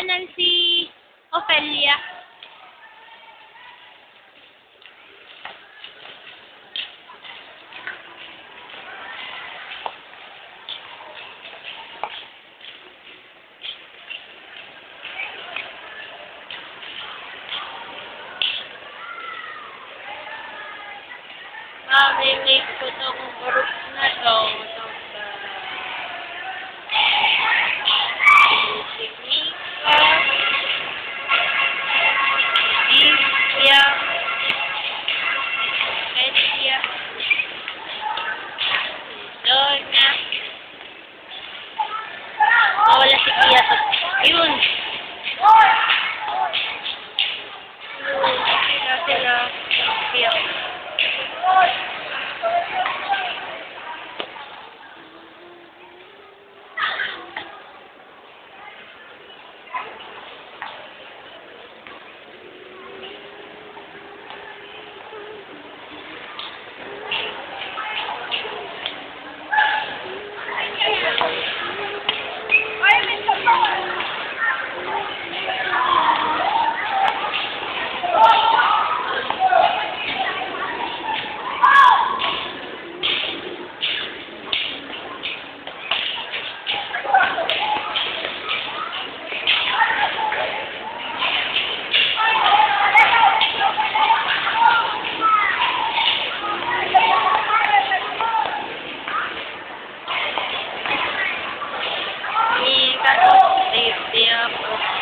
kanan si Ophelia. Ayun.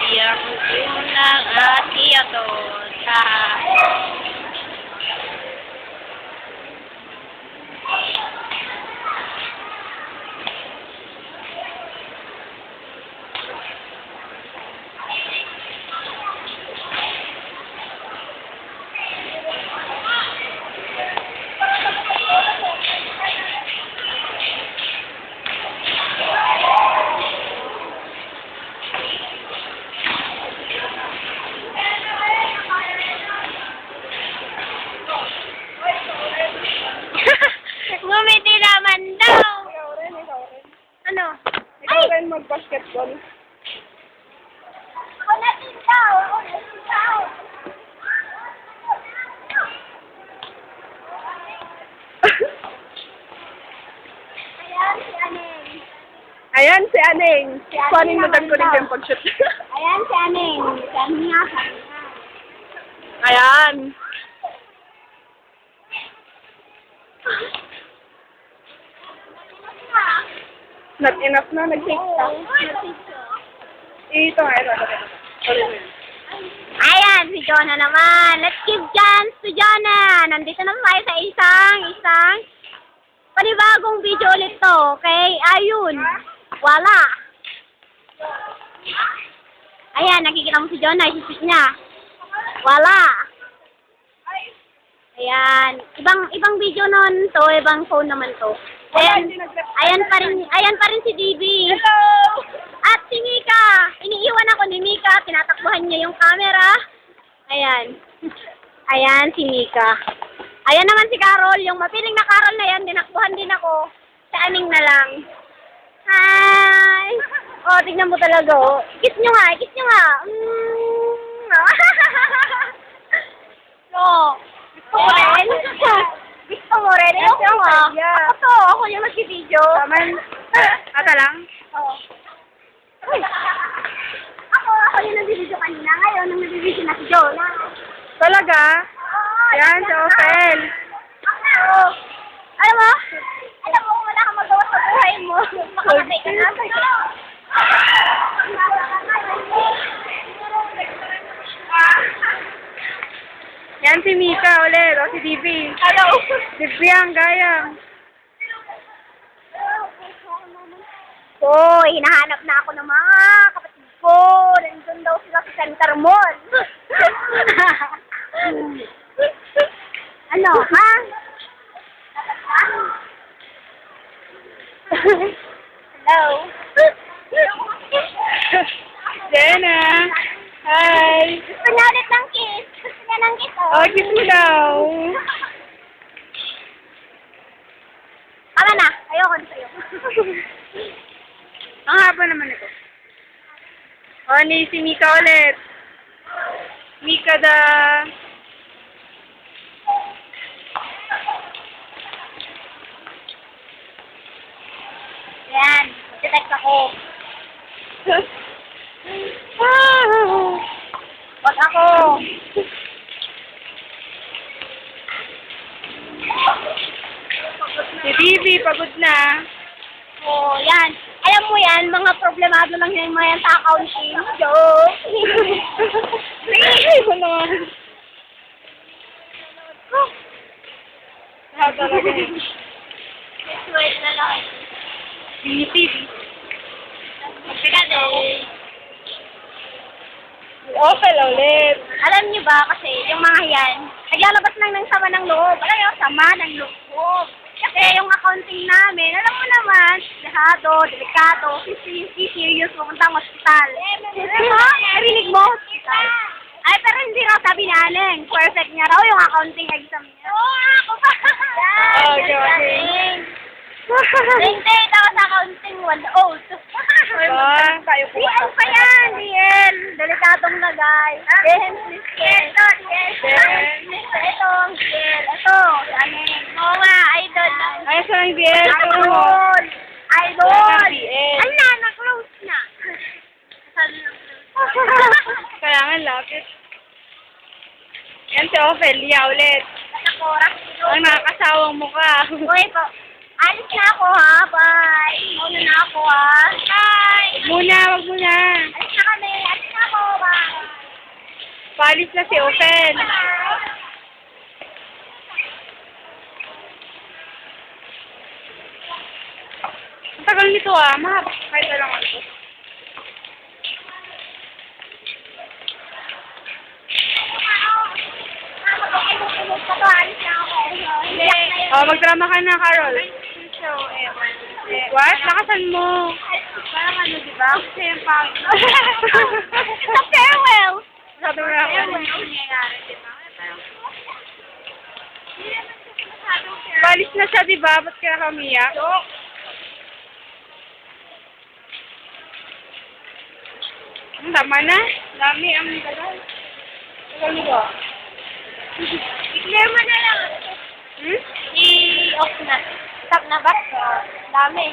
Yang unang ati ato sa Rin mag-basketball. Wala din daw. Wala din daw. Ayan si Aneng. Ayan, si Aneng. Si Aneng Kuhanin mo ko rin yung pag-shoot. Ayan si Aneng. Si Aneng nga niya. Ayan. Not enough na, nag-tiktok. Ito nga, ito. Ayan, si Jonah naman. Let's give chance to Jonah. Nandito naman tayo sa isang, isang panibagong video ulit to. Okay, ayun. Wala. Ayan, nakikita mo si Jonah, isisip niya. Wala. Ayan. Ibang ibang video nun to, ibang phone naman to. Ayan, ayan pa rin, ayan pa rin si DB. Hello! At si Mika, iniiwan ako ni Mika, tinatakbuhan niya yung camera. Ayan. Ayan si Mika. Ayan naman si Carol, yung mapiling na Carol na yan, tinakbuhan din ako. Sa aning na lang. Hi! Oh, tignan mo talaga, oh. Kiss nyo nga, kiss nyo nga. Mm. no. Rin? Gusto mo rin? Yes, Ayoko nga. yeah. Ako to, ako yung nag-video. Taman. Ata lang? Oo. Uy! Ako, ako yung nag-video kanina. Ngayon, nang nag-video na si Jonah. Talaga? Oo, Yan, si Ophel. Oo. Alam mo? Alam mo, wala kang magawa sa buhay mo. Makamatay ka na. Yan si Mika ulit, o si DB. Hello. Dibyang, gayang. Oo, hinahanap na ako ng mga kapatid ko. Nandun daw sila sa Center Mall. ano, ha? Hello. Jenna. Hi. Gusto niya ulit ng kiss. Ng kiss, oh. Oh, kiss mo daw. Tama na. Ayoko na sa'yo. Ang haba naman ito. O, ni si Mika ulit. Mika da... Ayan, detect ako. Wag ako. Divi, pagod na. Oh, yan. Alam mo yan, mga problemado lang yung mga yan sa accounting. Joke. Ay. Lahat talaga eh. Wait na lang. Divi. Magbigat eh. Okay lang ulit. Alam niyo ba kasi yung mga yan, naglalabas lang ng sama ng loob. Alam niyo, sama ng loob. Kasi yung accounting namin, alam mo naman, dehado, delikado, si serious, pumunta ang hospital. Ano mo? Narinig mo? Ay, pero hindi raw sabi ni Aling. Perfect niya raw yung accounting exam niya. Oo, ako pa. Oh, Galing. Galing tayo sa accounting 1-0 tayo po. Yes pa yan! Yes! Delikatong lagay. Ah, yes, yes, yes, yes, yes, ito, yes. Oo nga, idol. Ay, sa lang, yes, idol. Idol! Ay, na, na-close na. Kailangan lapit. Yan si Ophelia ulit. Ang nakakasawang mukha. Uy po. Alis na ako ha. Bye. Muna na ako ha. Bye. Muna, wag muna. Alis na kami. Alis na ako. Bye. Palis na si. Bye. Ang tagal nito ah. Mahap. Kahit lang ako. Oh, magdrama ka na, Carol. What? Lakasan mo. Parang ano, di ba? Kasi yung pang... It's a farewell! Ako. Farewell ang nangyayari, di ba? Parang... Hindi naman kasi masyadong farewell. Palis na siya, di ba? Ba't kaya kamiyak? Ang tama na. Dami ang tagal. Tagal nito. I-clear mo na lang. Hmm? I-off na. Stop na ba? Dami.